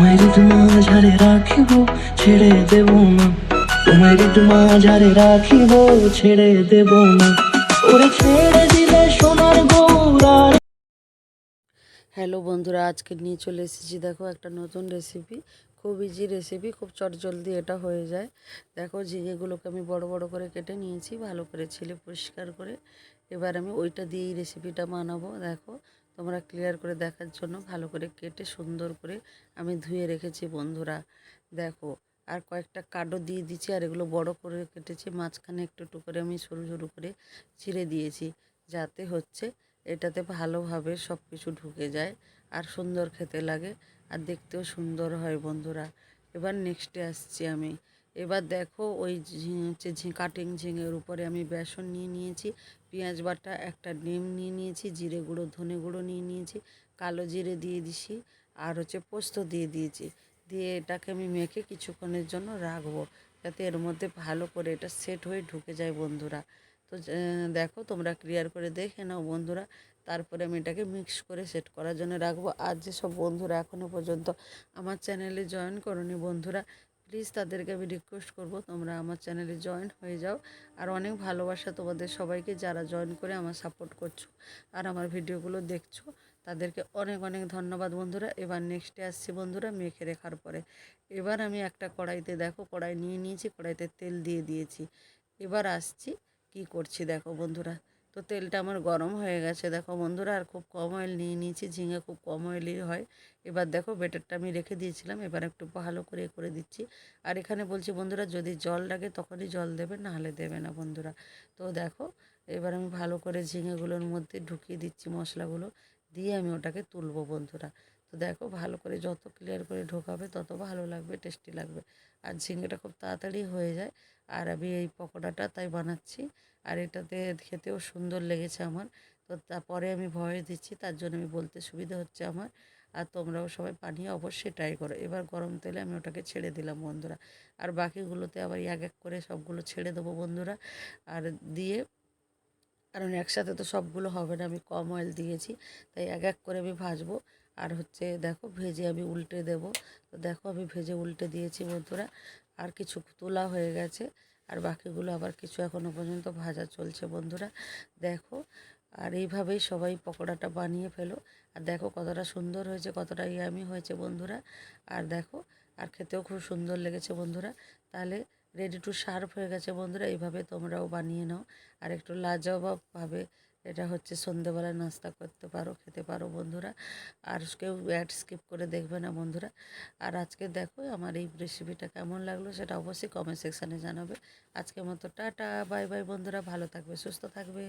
তোমায় ঋতু মাঝারে রাখিব, ছেড়ে দেব না। তোমায় ঋতু মাঝারে রাখিব, ছেড়ে দেব না। ওরে ছেড়ে দিলে সোনার গৌরার হ্যালো বন্ধুরা, আজকে নিয়ে চলে এসেছি দেখো একটা নতুন রেসিপি খুব ইজি রেসিপি খুব চটজলদি এটা হয়ে যায়। দেখো ঝিঙেগুলোকে আমি বড় বড় করে কেটে নিয়েছি, ভালো করে ছিলে পরিষ্কার করে। এবার আমি ওইটা দিয়েই রেসিপিটা বানাবো, দেখো। তোমরা ক্লিয়ার করে দেখার জন্য ভালো করে কেটে সুন্দর করে আমি ধুয়ে রেখেছি বন্ধুরা। দেখো, আর কয়েকটা কাডো দিয়ে দিচ্ছি আর এগুলো বড় করে কেটেছি, মাঝখানে একটু একটু করে আমি সরু সরু করে ছিঁড়ে দিয়েছি যাতে হচ্ছে এটাতে ভালোভাবে সব কিছু ঢুকে যায় আর সুন্দর খেতে লাগে আর দেখতেও সুন্দর হয় বন্ধুরা। এবার নেক্সটে আসছি আমি। এবার দেখো ওই হচ্ছে ঝি কাটিং ঝিঙের উপরে আমি বেসন নিয়ে নিয়েছি, পেঁয়াজ বাটা, একটা ডিম নিয়ে নিয়েছি, জিরে গুঁড়ো, ধনে গুঁড়ো নিয়ে নিয়েছি, কালো জিরে দিয়ে দিছি আর হচ্ছে পোস্ত দিয়ে দিয়েছি। দিয়ে এটাকে আমি মেখে কিছুক্ষণের জন্য রাখব যাতে এর মধ্যে ভালো করে এটা সেট হয়ে ঢুকে যায় বন্ধুরা। তো দেখো তোমরা ক্লিয়ার করে দেখে নাও বন্ধুরা। তারপরে আমি এটাকে মিক্স করে সেট করার জন্য রাখব। আর যেসব বন্ধুরা এখনও পর্যন্ত আমার চ্যানেলে জয়েন করনি বন্ধুরা প্লিজ তাদেরকে আমি রিকোয়েস্ট করব, তোমরা আমার চ্যানেলে জয়েন হয়ে যাও। আর অনেক ভালোবাসা তোমাদের সবাইকে, যারা জয়েন করে আমার সাপোর্ট করছ আর আমার ভিডিওগুলো দেখছ, তাদেরকে অনেক অনেক ধন্যবাদ বন্ধুরা। এবার নেক্সটে আসছি বন্ধুরা মেখে রেখার পরে। এবার আমি একটা কড়াইতে দেখো, কড়াই নিয়ে নিয়েছি, কড়াইতে তেল দিয়ে দিয়েছি। এবার আসছি, কি করছি দেখো বন্ধুরা। তো তেলটা আমার গরম হয়ে গেছে। দেখো বন্ধুরা, আর খুব কম অয়েল নিয়ে নিয়েছি, ঝিঙে খুব কম অয়েলই হয়। এবার দেখো বেটারটা আমি রেখে দিয়েছিলাম, এবার একটু ভালো করে করে দিচ্ছি। আর এখানে বলছি বন্ধুরা, যদি জল লাগে তখনই জল দেবে না হলে দেবে না বন্ধুরা। তো দেখো, এবার আমি ভালো করে ঝিঙেগুলোর মধ্যে ঢুকিয়ে দিচ্ছি মশলাগুলো, দিয়ে আমি ওটাকে তুলবো বন্ধুরা। তো দেখো ভালো করে যত ক্লিয়ার করে ঢোকাবে তত ভালো লাগবে টেস্টি লাগবে। আর ঝিঙেটা খুব তাড়াতাড়ি হয়ে যায়। আর আমি এই পকোড়াটা তাই বানাচ্ছি। আর এটাতে খেতেও সুন্দর লেগেছে আমার। তো তারপরে আমি ভয় দিচ্ছি, তার জন্য আমি বলতে সুবিধা হচ্ছে আমার। আর তোমরাও সবাই বানিয়ে অবশ্যই ট্রাই করো। এবার গরম তেলে আমি ওটাকে ছেড়ে দিলাম বন্ধুরা। আর বাকিগুলোতে আবার এক এক করে সবগুলো ছেড়ে দেবো বন্ধুরা। আর দিয়ে, কারণ একসাথে তো সবগুলো হবে না, আমি কম অয়েল দিয়েছি। তাই এক এক করে আমি ভাজবো। আর হচ্ছে দেখো ভেজে আমি উল্টে দেব। তো দেখো আমি ভেজে উল্টে দিয়েছি বন্ধুরা। আর কিছু তোলা হয়ে গেছে। আর বাকিগুলো আবার কিছু এখনও পর্যন্ত ভাজা চলছে বন্ধুরা। দেখো, আর এইভাবেই সবাই পকোড়াটা বানিয়ে ফেলো। আর দেখো কতটা সুন্দর হয়েছে, কতটা ইয়ামি হয়েছে বন্ধুরা। আর দেখো, আর খেতেও খুব সুন্দর লেগেছে বন্ধুরা। তাহলে রেডি টু সার্ভ হয়ে গেছে বন্ধুরা। এইভাবে তোমরাও বানিয়ে নাও। আর একটু লাজবাবভাবে এটা হচ্ছে সন্ধেবেলা নাস্তা করতে পারো, খেতে পারো বন্ধুরা। আর কেউ অ্যাড স্কিপ করে দেখবে না বন্ধুরা। আর আজকে দেখো আমার এই রেসিপিটা কেমন লাগল সেটা অবশ্যই কমেন্ট সেকশানে জানাবে। আজকের মতো টাটা বাই বাই বন্ধুরা, ভালো থাকবে, সুস্থ থাকবে।